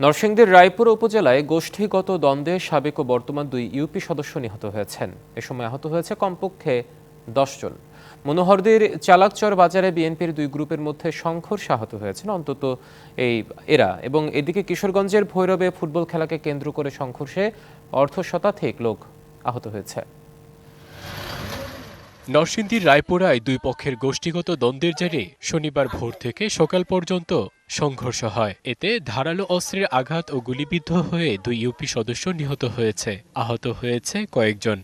নরসিংদীর রায়পুর উপজেলায় গোষ্ঠীগত দ্বন্দ্বে সাবেক ও বর্তমান দুই ইউপি সদস্য নিহত হয়েছেন। এ সময় আহত হয়েছে কমপক্ষে দশ জন। মনোহরদের চালাকচর বাজারে বিএনপির দুই গ্রুপের মধ্যে সংঘর্ষ আহত হয়েছেন অন্তত এই এরা এবং এদিকে কিশোরগঞ্জের ভৈরবে ফুটবল খেলাকে কেন্দ্র করে সংঘর্ষে অর্ধ শতাধিক লোক আহত হয়েছে। নরসিংদীর রায়পুরায় দুই পক্ষের গোষ্ঠীগত দ্বন্দ্বের জেরে শনিবার ভোর থেকে সকাল পর্যন্ত সংঘর্ষ হয়। এতে ধারালো অস্ত্রের আঘাত ও গুলিবিদ্ধ হয়ে দুই ইউপি সদস্য নিহত হয়েছে। আহত হয়েছে কয়েকজন।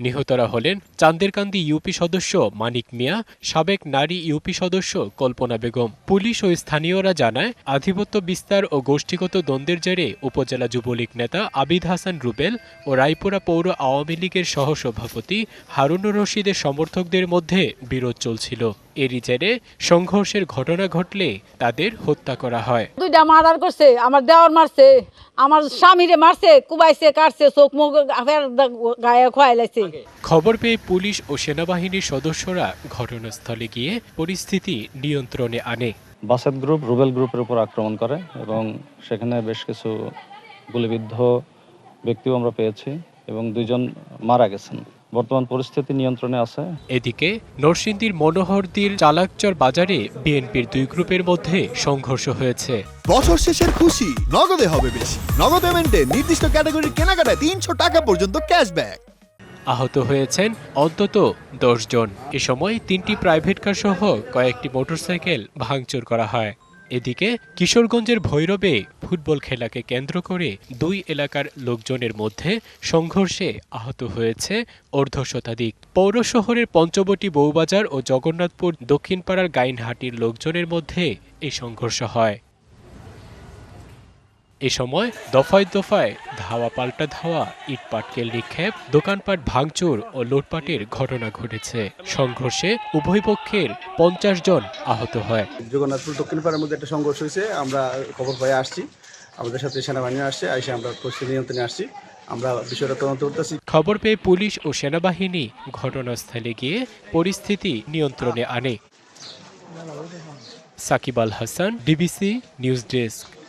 নিহতরা হলেন চান্দেরকান্দি ইউপি সদস্য মানিক মিয়া, সাবেক নারী ইউপি সদস্য কল্পনা বেগম। পুলিশ ও স্থানীয়রা জানায়, আধিপত্য বিস্তার ও গোষ্ঠীগত দ্বন্দ্বের জেরে উপজেলা যুবলীগ নেতা আবিদ হাসান রুবেল ও রায়পুরা পৌর আওয়ামী লীগের সহসভাপতি হারুনুর রশিদের সমর্থকদের মধ্যে বিরোধ চলছিল। এরই জেরে সংঘর্ষের ঘটনা ঘটলে তাদের হত্যা করা হয়। দুইটা মার্ডার করছে আমার দেওয়ার মারছে আমার স্বামীরে মারছে কুবাইছে কাটছে চোখ মুখ গায়ে খোয়াই খবর পেয়ে পুলিশ ও সেনাবাহিনীর সদস্যরা ঘটনাস্থলে গিয়ে পরিস্থিতি নিয়ন্ত্রণে আনে। বাসেত গ্রুপ রুবেল গ্রুপের উপর আক্রমণ করে এবং সেখানে বেশ কিছু গুলিবিদ্ধ ব্যক্তিও আমরা পেয়েছি এবং দুইজন মারা গেছেন। বর্তমান পরিস্থিতি নিয়ন্ত্রণে আছে। এদিকে নরসিংদীর মনোহরদীর চালাকচর বাজারে বিএনপির দুই গ্রুপের মধ্যে সংঘর্ষ হয়েছে। বছর শেষের খুশি নগদে হবে বেশি। নগদ পেমেন্টে নির্দিষ্ট ক্যাটাগরির কেনাকাটায় তিনশো টাকা পর্যন্ত ক্যাশব্যাক আহত হয়েছেন অন্তত দশজন এ সময় তিনটি প্রাইভেট কার সহ কয়েকটি মোটরসাইকেল ভাঙচুর করা হয়। এদিকে কিশোরগঞ্জের ভৈরবে ফুটবল খেলাকে কেন্দ্র করে দুই এলাকার লোকজনের মধ্যে সংঘর্ষে আহত হয়েছে অর্ধ শতাধিক পৌর শহরের পঞ্চবটি বৌবাজার ও জগন্নাথপুর দক্ষিণপাড়ার গাইনহাটির লোকজনের মধ্যে এই সংঘর্ষ হয়। এ সময় দফায় দফায় ধাওয়া পাল্টা ধাওয়া ইটপাটকেল নিক্ষেপ দোকানপাট ভাঙচুর ও লুটপাটের ঘটনা ঘটেছে। সংঘর্ষে উভয় পক্ষের পঞ্চাশ জন আহত হয়। জগন্নাথপুর দক্ষিণ পাড়ার মধ্যে একটা সংঘর্ষ হয়েছে। আমরা খবর পেয়ে আসছি। আমাদের সাথে সেনাবাহিনী আসছে। এসে আমরা পরিস্থিতি নিয়ন্ত্রণে আসছি। আমরা বিষয়টা তদন্ত করতেছি। খবর পেয়ে পুলিশ ও সেনাবাহিনী ঘটনাস্থলে গিয়ে পরিস্থিতি নিয়ন্ত্রণে আনে। Shakib Al Hasan DBC news desk.